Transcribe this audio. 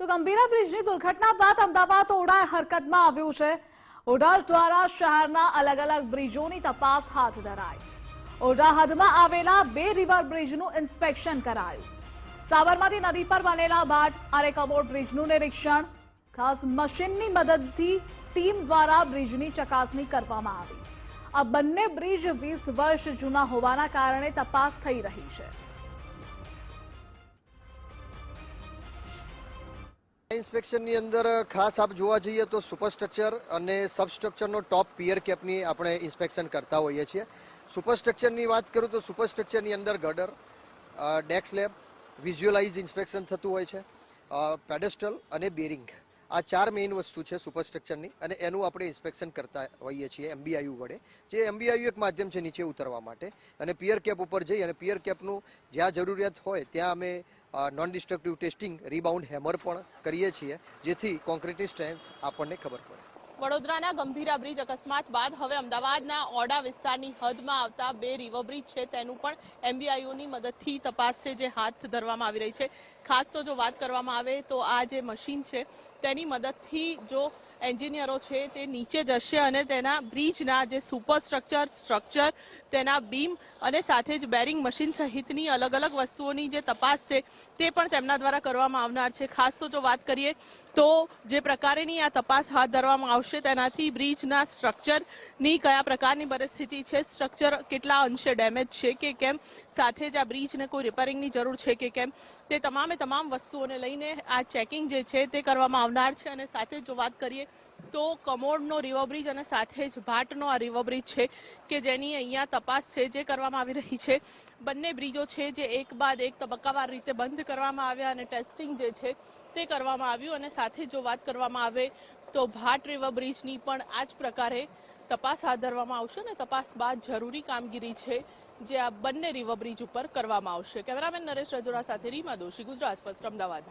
તો ગંભીરા બ્રિજની દુર્ઘટના બાદ અમદાવાદ ઓડા હરકતમાં આવ્યું છે. ઓડા દ્વારા શહેરના અલગ અલગ બ્રિજોની તપાસ હાથ ધરાઈ. ઓડા હદમાં આવેલા બે રિવર બ્રિજનું ઇન્સ્પેક્શન કરાયું. સાબરમતી નદી પર બનેલા બાટ અને કમોડ બ્રિજનું નિરીક્ષણ. ખાસ મશીનની મદદથી ટીમ દ્વારા બ્રિજની ચકાસણી કરવામાં આવી. આ બંને બ્રિજ વીસ વર્ષ જૂના હોવાના કારણે તપાસ થઈ રહી છે. ઇન્સ્પેક્શનની અંદર ખાસ આપ જોવા જઈએ તો સુપરસ્ટ્રક્ચર અને સબસ્ટ્રક્ચરનો ટોપ પિયર કેપની આપણે ઇન્સ્પેક્શન કરતા હોઈએ છીએ. સુપરસ્ટ્રક્ચરની વાત કરું તો સુપરસ્ટ્રક્ચરની અંદર girder deck slab, visualise inspection થતું હોય છે પેડેસ્ટલ અને બેરિંગ. આ ચાર મેઇન વસ્તુ છે સુપરસ્ટ્રક્ચરની અને એનું આપણે ઇન્સ્પેક્શન કરતા હોઈએ છીએ એમબીઆઈયુ વડે. જે એમબીઆઈયુ એક માધ્યમ છે નીચે ઉતરવા માટે અને પિયર કેપ ઉપર જઈ અને પિયર કેપનું જ્યાં જરૂરિયાત હોય ત્યાં અમે non destructive testing rebound hammer પણ કરીએ છીએ, જેથી કોન્ક્રીટની સ્ટ્રેન્થ આપણને ખબર પડે. વડોદરાના ગંભીરા બ્રિજ અકસ્માત બાદ હવે અમદાવાદના ઓડા વિસ્તારની હદમાં આવતા બે રિવર બ્રિજ છે, તેનું પણ એમબીઆઈઓની મદદથી તપાસ છે જે હાથ ધરવામાં આવી રહી છે. ખાસ તો જો વાત કરવામાં આવે તો આ જે મશીન છે, તેની મદદથી જો એન્જિનિયરો છે તે નીચે જશે અને તેના બ્રિજના જે સુપર સ્ટ્રક્ચર સ્ટ્રક્ચર તેના બીમ અને સાથે જ બેરિંગ મશીન સહિતની અલગ અલગ વસ્તુઓની જે તપાસ છે તે પણ તેમના દ્વારા કરવામાં આવનાર છે. ખાસ તો જો વાત કરીએ તો જે પ્રકારેની આ તપાસ હાથ ધરવામાં આવશે તેનાથી બ્રિજના સ્ટ્રક્ચરની કયા પ્રકારની પરિસ્થિતિ છે, સ્ટ્રક્ચર કેટલા અંશે ડેમેજ છે કે કેમ, સાથે જ આ બ્રિજને કોઈ રિપેરિંગની જરૂર છે કે કેમ, તે તમામે તમામ વસ્તુઓને લઈને આ ચેકિંગ જે છે તે કરવામાં આવનાર છે. અને સાથે જો વાત કરીએ તો કમોડનો રિવરબ્રિજ અને સાથે જ ભાટનો આ રિવર બ્રિજ છે કે જેની અહીંયા તપાસ છે જે કરવામાં આવી રહી છે. બંને બ્રિજો છે જે એક બાદ એક તબક્કાવાર રીતે બંધ કરવામાં આવ્યા અને ટેસ્ટિંગ જે છે તે કરવામાં આવ્યું અને સાથે જો વાત કરવામાં આવે તો ભાટ રિવર બ્રિજની પણ આ જ પ્રકારે તપાસ હાથ ધરવામાં આવશે અને તપાસ બાદ જરૂરી કામગીરી છે જે આ બંને રિવર બ્રિજ ઉપર કરવામાં આવશે. કેમેરામેન નરેશ રજોડા સાથે રીમા દોશી, ગુજરાત ફર્સ્ટ અમદાવાદ.